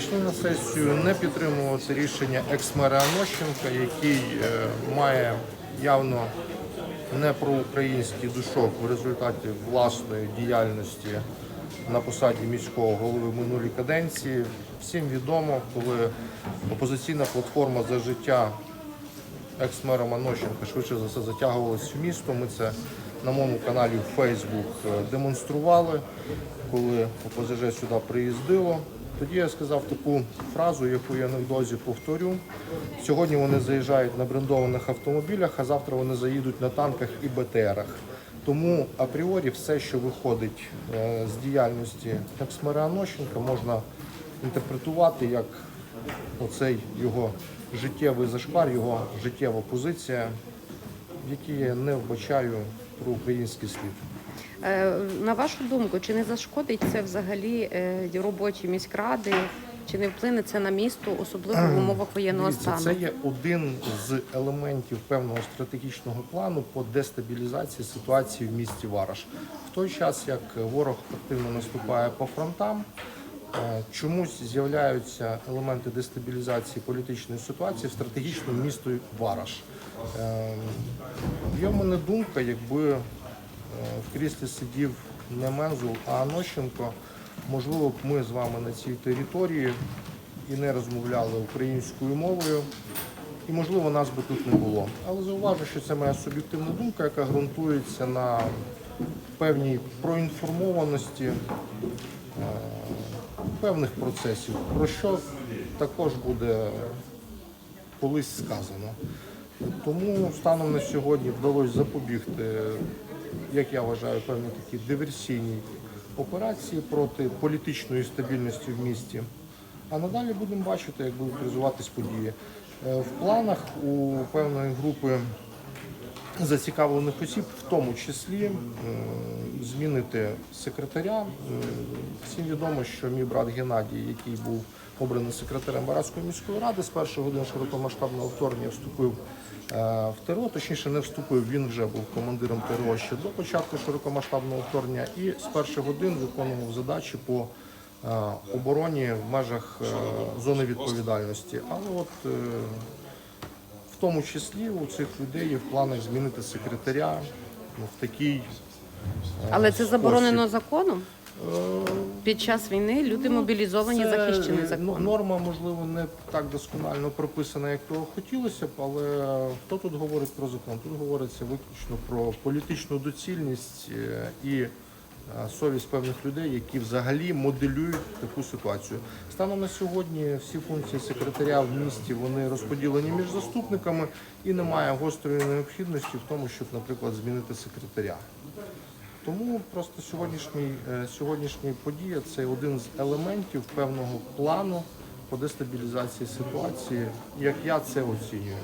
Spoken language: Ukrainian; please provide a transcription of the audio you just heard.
пішли на сесію не підтримувати рішення екс-мера Анощенка, який е, має явно не проукраїнський душок в результаті власної діяльності на посаді міського голови минулій каденції. Всім відомо, коли опозиційна платформа за життя екс-мера Манощенка швидше за все затягувалась в місто. Ми це на моєму каналі в Facebook е, демонстрували, коли ОПЗЖ сюди приїздило. Тоді я сказав таку фразу, яку я невдовзі повторю. Сьогодні вони заїжджають на брендованих автомобілях, а завтра вони заїдуть на танках і БТРах. Тому апріорі все, що виходить е, з діяльності екс-мера Анощенка, можна інтерпретувати як оцей його життєвий зашквар, його життєва позиція, в якій я не вбачаю про український слід. Е, На вашу думку, чи не зашкодить це взагалі е, роботі міськради? Чи не вплине це на місто, особливо в умовах воєнного стану? це є один з елементів певного стратегічного плану по дестабілізації ситуації в місті Вараш. В той час, як ворог активно наступає по фронтам, е, чомусь з'являються елементи дестабілізації політичної ситуації в стратегічному місті Вараш. Є в мене думка, якби в кріслі сидів не Мензул, а Анощенко, можливо б ми з вами на цій території і не розмовляли українською мовою, і можливо нас би тут не було. Але зауважу, що це моя суб'єктивна думка, яка ґрунтується на певній проінформованості е, певних процесів, про що також буде колись сказано. Тому станом на сьогодні вдалося запобігти, як я вважаю, певні такі диверсійні операції проти політичної стабільності в місті. А надалі будемо бачити, як будуть розвиватись події. Е, В планах у певної групи зацікавлених осіб, в тому числі е, змінити секретаря. Е, Всім відомо, що мій брат Геннадій, який був обраний секретарем Барацької міської ради, з першої години широкомасштабного вторгнення вступив е, в ТРО, точніше не вступив, він вже був командиром ТРО ще до початку широкомасштабного вторгнення і з перших годин виконував задачі по обороні в межах зони відповідальності. Але от тому числі у цих людей є в планах змінити секретаря ну, в такий. е, Але це заборонено законом? Е, Під час війни люди мобілізовані, це, захищені ну, законом. Норма, можливо, не так досконально прописана, як того хотілося б, але хто тут говорить про закон? Тут говориться виключно про політичну доцільність е, і совість певних людей, які взагалі моделюють таку ситуацію. Станом на сьогодні всі функції секретаря в місті вони розподілені між заступниками і немає гострої необхідності в тому, щоб, наприклад, змінити секретаря. Тому просто сьогоднішній, е, сьогоднішня подія це один з елементів певного плану по дестабілізації ситуації, як я це оцінюю.